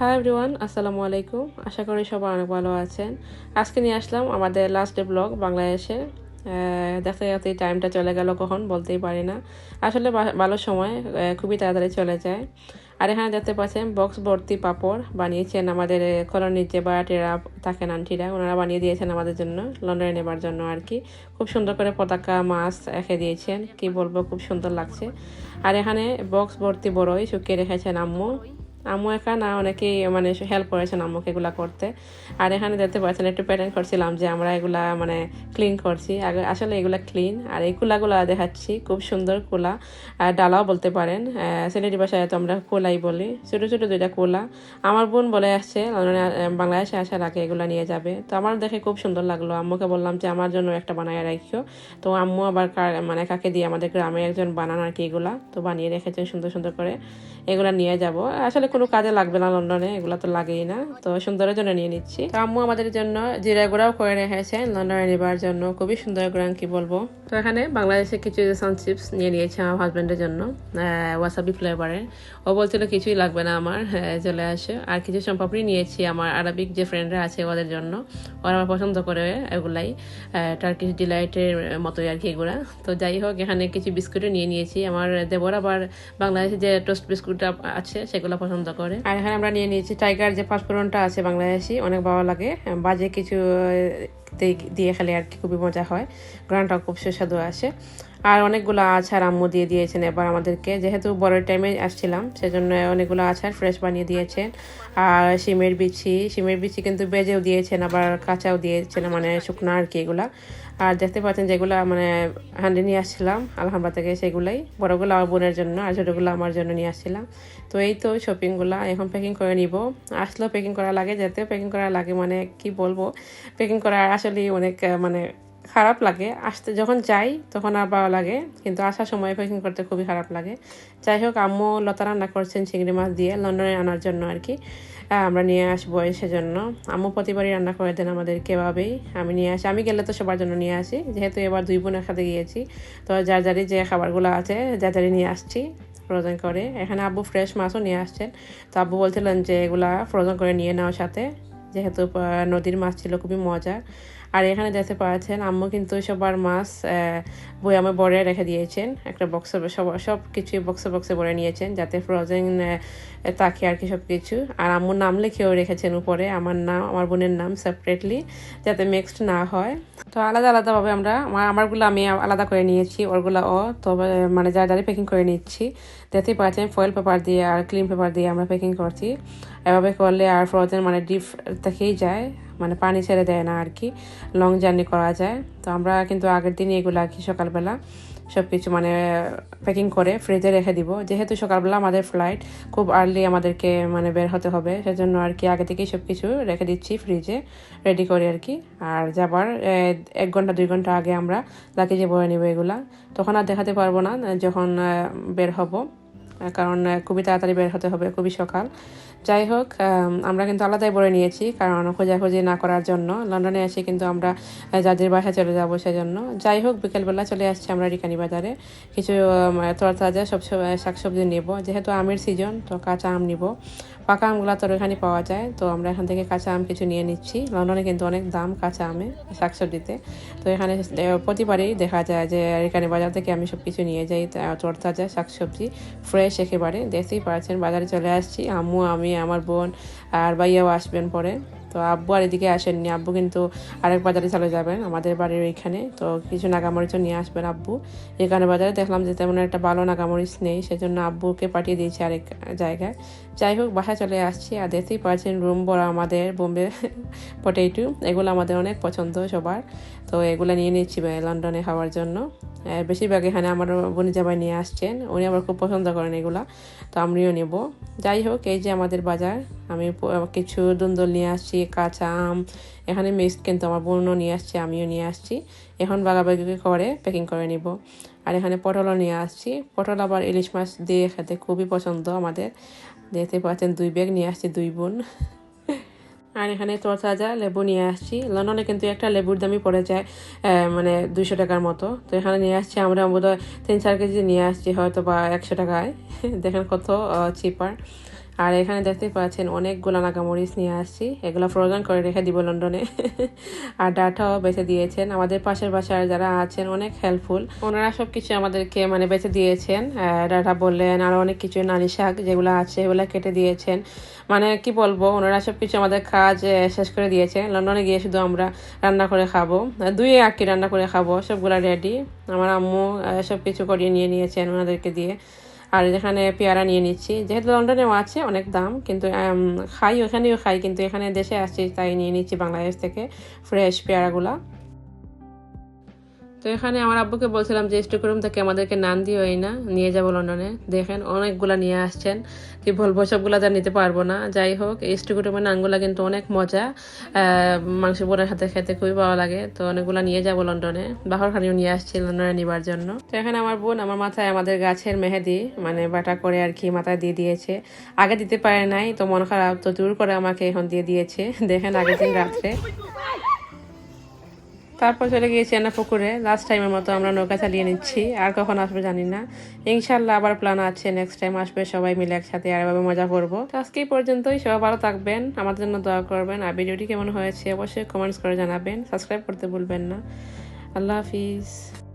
Hi everyone আসসালামু আলাইকুম। আশা করি সবাই অনেক ভালো আছেন। আজকে নিয়ে আসলাম আমাদের লাস্ট ডে ব্লগ বাংলাদেশে। দেখতে দেখতে টাইমটা চলে গেল কখন, বলতেই পারি না। আসলে ভালো সময় খুবই তাড়াতাড়ি চলে যায়। আর এখানে দেখতে পাচ্ছেন বক্স ভর্তি পাপড় বানিয়েছেন আমাদের কলোনির যে বাড়াটিরা থাকেন আন্টিরা ওনারা বানিয়ে দিয়েছেন আমাদের জন্য, লন্ডনে নেবার জন্য আর কি খুব সুন্দর করে পতাকা, মাছ রেখে দিয়েছেন, কি বলব, খুব সুন্দর লাগছে। আর এখানে বক্স ভর্তি বড়ই শুকিয়ে রেখেছেন আম্মু। আম্মু একা না অনেকেই মানে হেল্প করেছেন আম্মুকে এগুলা করতে। আর এখানে দেখতে পাচ্ছেন একটু প্যাটার্ন করছিলাম যে আমরা এগুলা মানে ক্লিন করছি। আসলে এগুলা ক্লিন আর এই কুলাগুলা দেখাচ্ছি খুব সুন্দর কুলা। আর ডালাও বলতে পারেন সিলেটি ভাষায় তো আমরা কোলাই বলি। ছোটো ছোটো দুইটা কোলা। আমার বোন বলে আসছে আহ, বাংলাদেশে আসার আগে এগুলা নিয়ে যাবে। তো আমার দেখে খুব সুন্দর লাগল। আম্মুকে বললাম যে আমার জন্য একটা বানায় রাখিও। তো আম্মু আবার মানে কাকে দিয়ে আমাদের গ্রামে একজন বানান আর কি এগুলা। তো বানিয়ে রেখেছেন সুন্দর সুন্দর করে। এগুলা নিয়ে যাব। আসলে কোনো কাজে লাগবে না লন্ডনে এগুলো তো লাগেই না। তো সুন্দরের জন্য নিয়ে নিচ্ছি। তো আম্মু আমাদের জন্য জিরা গুঁড়াও করে রেখেছেন লন্ডনে নেবার জন্য। খুবই সুন্দর গ্রাম কি বলব। তো এখানে বাংলাদেশে কিছু সান চিপস নিয়ে নিয়েছি আমার হাজব্যান্ডের জন্য ওয়াসাবি ফ্লেভারের ও বলছিল কিছুই লাগবে না আমার হ্যাঁ, চলে আসে। আর কিছু সম্পাপড়ি নিয়েছি আমার আরবিক যে ফ্রেন্ডরা আছে ওদের জন্য ওরা আমার পছন্দ করে এগুলাই টার্কিশ ডিলাইটের মতোই আর কি এগুলা। তো যাই হোক এখানে কিছু বিস্কুটও নিয়ে নিয়েছি। আমার দেবর আবার বাংলাদেশে যে টোস্ট বিস্কুটটা আছে সেগুলো পছন্দ করে। আর এখানে আমরা নিয়ে নিয়েছি টাইগার যে পাঁচফোড়নটা আছে বাংলাদেশি, অনেক ভালো লাগে। বাজে কিছু দিয়ে খেলে আর কি খুবই মজা হয়। গ্রানটাও খুব সুস্বাদু আসে। আর অনেকগুলো আচার আম্মু দিয়ে দিয়েছেন এবার আমাদেরকে। যেহেতু বড়ের টাইমে আসছিলাম, সেজন্য অনেকগুলো আচার ফ্রেশ বানিয়ে দিয়েছেন। আর শিমের বিচি শিমের বিচি কিন্তু বেজেও দিয়েছেন, আবার কাঁচাও দিয়েছেন মানে শুকনো আর কি এগুলা। আর দেখতে পাচ্ছেন যেগুলো মানে হান্ডি নিয়ে আসছিলাম আলহামরা থেকে সেগুলাই। বড়গুলো আমার বোনের জন্য আর ছোটোগুলো আমার জন্য নিয়ে আসছিলাম। তো এই তো শপিংগুলো এখন প্যাকিং করে নিব। আসলেও প্যাকিং করা লাগে, যেতেও প্যাকিং করা লাগে মানে কি বলব? প্যাকিং করা আসলে অনেক মানে খারাপ লাগে। আসতে যখন যাই, তখন আর ভালো লাগে। কিন্তু আসার সময় প্যাকিং করতে খুবই খারাপ লাগে। যাই হোক, আম্মু লতা রান্না করছেন চিংড়ি মাছ দিয়ে, লন্ডনে আনার জন্য আর কি আমরা নিয়ে আসব সেজন্য। আম্মু প্রতিবারই রান্না করে দেন আমাদেরকে এভাবেই। আমি নিয়ে আসি। আমি গেলে তো সবার জন্য নিয়ে আসি। যেহেতু এবার দুই বোন একসাথে গিয়েছি, তো যার যারই যে খাবারগুলো আছে, যার যারই নিয়ে আসছি ফ্রোজেন করে। এখানে আব্বু ফ্রেশ মাছও নিয়ে আসছেন। তো আব্বু বলছিলেন যে এগুলা ফ্রোজেন করে নিয়ে নেওয়ার সাথে। যেহেতু নদীর মাছ ছিল, খুবই মজা আর এখানে দেখতে পাচ্ছেন আম্মু কিন্তু সবার মাছ বয়ামে বড়ে রেখে দিয়েছেন। একটা বক্সে সব সব কিছু বক্সে বক্সে ভরে নিয়েছেন যাতে ফ্রোজেন তাকে আর কি সব কিছু আর আম্মুর নাম লিখেও রেখেছেন উপরে, আমার নাম, আমার বোনের নাম সেপারেটলি যাতে মিক্সড না হয়। তো আলাদা, আলাদাভাবে আমরা, আমার, আমারগুলো আমি আলাদা করে নিয়েছি, ওরগুলো ও তবে মানে যা যারা প্যাকিং করে নিচ্ছি। দেখতেই পাচ্ছেন ফয়েল পেপার দিয়ে আর ক্লিন পেপার দিয়ে আমরা প্যাকিং করছি। এভাবে করলে আর ফ্রোজেন মানে ডিপ থেকেই যায়। মানে পানি ছেড়ে দেয় না আর কি। লং জার্নি করা যায়। তো আমরা কিন্তু আগের দিনই এগুলো আর কি সকালবেলা সব কিছু মানে প্যাকিং করে ফ্রিজে রেখে দিব। যেহেতু সকালবেলা আমাদের ফ্লাইট খুব আর্লি আমাদেরকে মানে বের হতে হবে। সেজন্য আর কি আগে থেকেই সব কিছু রেখে দিচ্ছি ফ্রিজে রেডি করে আর কি। আর যাবার এক ঘণ্টা, দুই ঘণ্টা আগে আমরা লাগেজে বয়ে নেব এগুলা। তখন আর দেখাতে পারব না, যখন বের হব। কারণ খুবই তাড়াতাড়ি বের হতে হবে, খুবই সকাল। যাই হোক আমরা কিন্তু আলাদাই বলে নিয়েছি, কারণ খোঁজাখুঁজি না করার জন্য। লন্ডনে এসে কিন্তু আমরা যাদের বাসায় চলে যাব সেজন্য। যাই হোক, বিকেলবেলা চলে আসছি আমরা রিকানি বাজারে। কিছু তরতাজা সব শাকসবজি নেব। যেহেতু আমের সিজন তো কাঁচা আম নিব। পাকা আমগুলো তো এখানে পাওয়া যায়, তো আমরা এখান থেকে কাঁচা আম কিছু নিয়ে নিচ্ছি। লন্ডনে কিন্তু অনেক দাম কাঁচা আমে, শাকসবজিতে। তো এখানে প্রতিবারই দেখা যায় যে এখানে বাজার থেকে আমি সব কিছু নিয়ে যাই তরতাজা শাকসবজি ফ্রেশ একেবারে। দেখতেই পারছেন বাজারে চলে আসছি। আম্মু, আমি আমার বোন আর ভাইয়াও আসবেন পরে। তো আব্বু আর এদিকে আসেননি। আব্বু কিন্তু আরেক বাজারে চলে যাবেন, আমাদের বাড়ির ওইখানে। তো কিছু নাগামরিচও নিয়ে আসবেন আব্বু। এখানে বাজারে দেখলাম যে তেমন একটা ভালো নাগামরিচ নেই, সেজন্য আব্বুকে পাঠিয়ে দিয়েছি আরেক জায়গায়। যাই হোক, বাসায় চলে আসছি আর দেখতেই পাচ্ছেন রুম বড় আমাদের, বোম্বে পটেটো এগুলো আমাদের অনেক পছন্দ সবার। তো এগুলো নিয়ে নিচ্ছি লন্ডনে খাওয়ার জন্য। বেশিরভাগ এখানে আমার বোনি জামাই নিয়ে আসছেন। উনি আবার খুব পছন্দ করেন এগুলা, তো আমিও নেব। যাই হোক, এই যে আমাদের বাজার, আমি কিছু দুন্দল নিয়ে আসছি, কাঁচা আম, এখানে মিক্সড কিন্তু আমার বোনও নিয়ে আসছে, আমিও নিয়ে আসছি। এখন বাগাবাগি করে প্যাকিং করে নিব। আর এখানে পটলও নিয়ে আসছি। পটল আবার ইলিশ মাছ দিয়ে খেতে খুবই পছন্দ আমাদের। দেখতে পাচ্ছেন দুই ব্যাগ নিয়ে আসছি দুই বোন। আর এখানে তরতাজা লেবু নিয়ে আসছি। লন্ডনে কিন্তু একটা লেবুর দামই পড়ে যায় মানে দুইশো টাকার মতো। তো এখানে নিয়ে আসছি, আমরা বোধহয় তিন চার কেজি নিয়ে আসছি হয়তো বা একশো টাকায়। দেখেন কত চিপার আর এখানে দেখতে পাচ্ছেন অনেকগুলো নাগামরিচ নিয়ে আসছি। এগুলো ফ্রোজেন করে রেখে দিব লন্ডনে। আর ডাটাও বেছে দিয়েছেন। আমাদের পাশের বাসার যারা আছেন, অনেক হেল্পফুল ওনারা সব কিছু আমাদেরকে মানে বেছে দিয়েছেন। ডাটা বললেন আরও অনেক কিছু, নানি শাক যেগুলো আছে, এগুলো কেটে দিয়েছেন। মানে কি বলব, ওনারা সব কিছু আমাদের কাজ শেষ করে দিয়েছে লন্ডনে গিয়ে শুধু আমরা রান্না করে খাব। দুই আর কি রান্না করে খাব, সবগুলা রেডি আমার আম্মু সব কিছু করিয়ে নিয়ে নিয়েছেন ওনাদেরকে দিয়ে। আর যেখানে পেয়ারা নিয়ে নিচ্ছি। যেহেতু লন্ডনেও আছে অনেক দাম, কিন্তু খাই ওখানেও খাই, কিন্তু এখানে দেশে আসছি, তাই নিয়ে নিচ্ছি বাংলাদেশ থেকে ফ্রেশ পেয়ারাগুলা। তো এখানে আমার আব্বুকে বলছিলাম যে স্টুকরুম থেকে আমাদেরকে নান দিওই না, নিয়ে যাব লন্ডনে। দেখেন, অনেকগুলা নিয়ে আসছেন। কি বলব, সবগুলা যা নিতে পারব না। যাই হোক, এই স্টুকরুমের নানগুলা কিন্তু অনেক মজা। মাংস বোনের সাথে খেতে খুবই ভালো লাগে। তো অনেকগুলা নিয়ে যাব লন্ডনে। বাহর খানিও নিয়ে আসছি লন্ডনে নিবার জন্য। তো এখানে আমার বোন আমার মাথায় আমাদের গাছের মেহেদি মানে বাটা করে আর কি মাথায় দিয়ে দিয়েছে। আগে দিতে পারে নাই, তো মন খারাপ, তো দূর করে আমাকে এখন দিয়ে দিয়েছে। দেখেন আগের দিন রাত্রে। তারপর চলে গিয়েছি এনা পুকুরে লাস্ট টাইমের মতো আমরা নৌকা চালিয়ে নিচ্ছি। আর কখন আসবে জানি না। ইনশাল্লাহ আবার প্ল্যান আছে। নেক্সট টাইম আসবে সবাই মিলে একসাথে আর এভাবে মজা করব। তো আজকে পর্যন্তই। সবাই ভালো থাকবেন। আমাদের জন্য দোয়া করবেন। আর ভিডিওটি কেমন হয়েছে অবশ্যই কমেন্টস করে জানাবেন। সাবস্ক্রাইব করতে ভুলবেন না। আল্লাহ হাফিজ।